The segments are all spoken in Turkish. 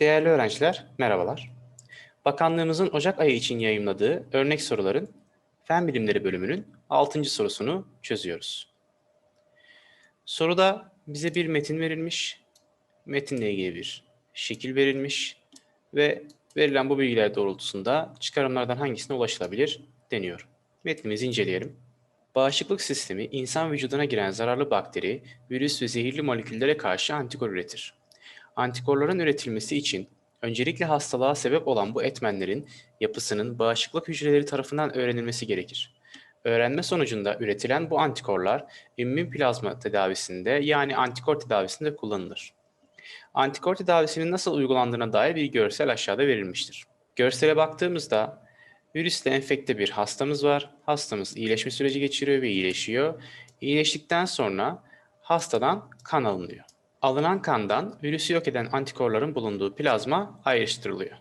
Değerli öğrenciler, merhabalar. Bakanlığımızın Ocak ayı için yayımladığı örnek soruların Fen Bilimleri bölümünün 6. sorusunu çözüyoruz. Soruda bize bir metin verilmiş, metinle ilgili bir şekil verilmiş ve verilen bu bilgiler doğrultusunda çıkarımlardan hangisine ulaşılabilir deniyor. Metnimizi inceleyelim. Bağışıklık sistemi insan vücuduna giren zararlı bakteri, virüs ve zehirli moleküllere karşı antikor üretir. Antikorların üretilmesi için öncelikle hastalığa sebep olan bu etmenlerin yapısının bağışıklık hücreleri tarafından öğrenilmesi gerekir. Öğrenme sonucunda üretilen bu antikorlar immün plazma tedavisinde yani antikor tedavisinde kullanılır. Antikor tedavisinin nasıl uygulandığına dair bir görsel aşağıda verilmiştir. Görsele baktığımızda virüsle enfekte bir hastamız var. Hastamız iyileşme süreci geçiriyor ve iyileşiyor. İyileştikten sonra hastadan kan alınıyor. Alınan kandan virüsü yok eden antikorların bulunduğu plazma ayrıştırılıyor.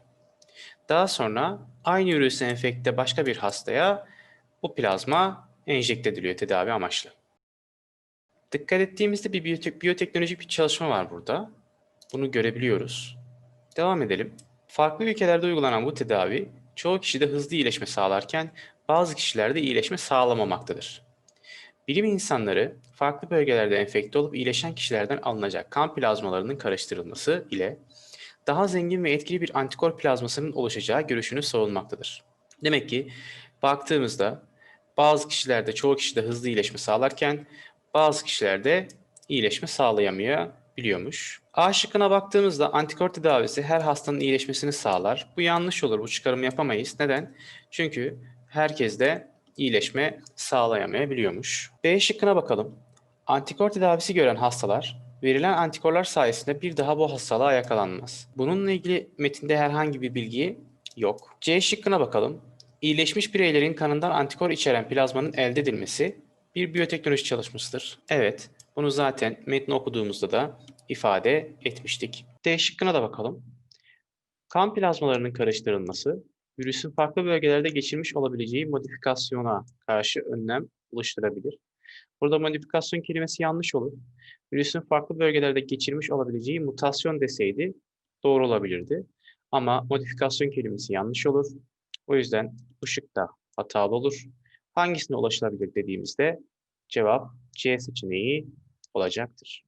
Daha sonra aynı virüsle enfekte başka bir hastaya bu plazma enjekte ediliyor tedavi amaçlı. Dikkat ettiğimizde bir biyotek- biyoteknolojik bir çalışma var burada. Bunu görebiliyoruz. Devam edelim. Farklı ülkelerde uygulanan bu tedavi çoğu kişide hızlı iyileşme sağlarken bazı kişilerde iyileşme sağlamamaktadır. Bilim insanları farklı bölgelerde enfekte olup iyileşen kişilerden alınacak kan plazmalarının karıştırılması ile daha zengin ve etkili bir antikor plazmasının oluşacağı görüşünü savunmaktadır. Demek ki baktığımızda bazı kişilerde çoğu kişide hızlı iyileşme sağlarken bazı kişilerde iyileşme sağlayamıyor biliyormuş. A şıkkına baktığımızda antikor tedavisi her hastanın iyileşmesini sağlar. Bu yanlış olur. Bu çıkarımı yapamayız. Neden? Çünkü herkes de iyileşme sağlayamayabiliyormuş. B şıkkına bakalım. Antikor tedavisi gören hastalar verilen antikorlar sayesinde bir daha bu hastalığa yakalanmaz. Bununla ilgili metinde herhangi bir bilgi yok. C şıkkına bakalım. İyileşmiş bireylerin kanından antikor içeren plazmanın elde edilmesi bir biyoteknoloji çalışmasıdır. Evet, bunu zaten metni okuduğumuzda da ifade etmiştik. D şıkkına da bakalım. Kan plazmalarının karıştırılması, virüsün farklı bölgelerde geçirmiş olabileceği modifikasyona karşı önlem oluşturabilir. Burada modifikasyon kelimesi yanlış olur. Virüsün farklı bölgelerde geçirmiş olabileceği mutasyon deseydi doğru olabilirdi. Ama modifikasyon kelimesi yanlış olur. O yüzden bu şık da hatalı olur. Hangisine ulaşılabilir dediğimizde cevap C seçeneği olacaktır.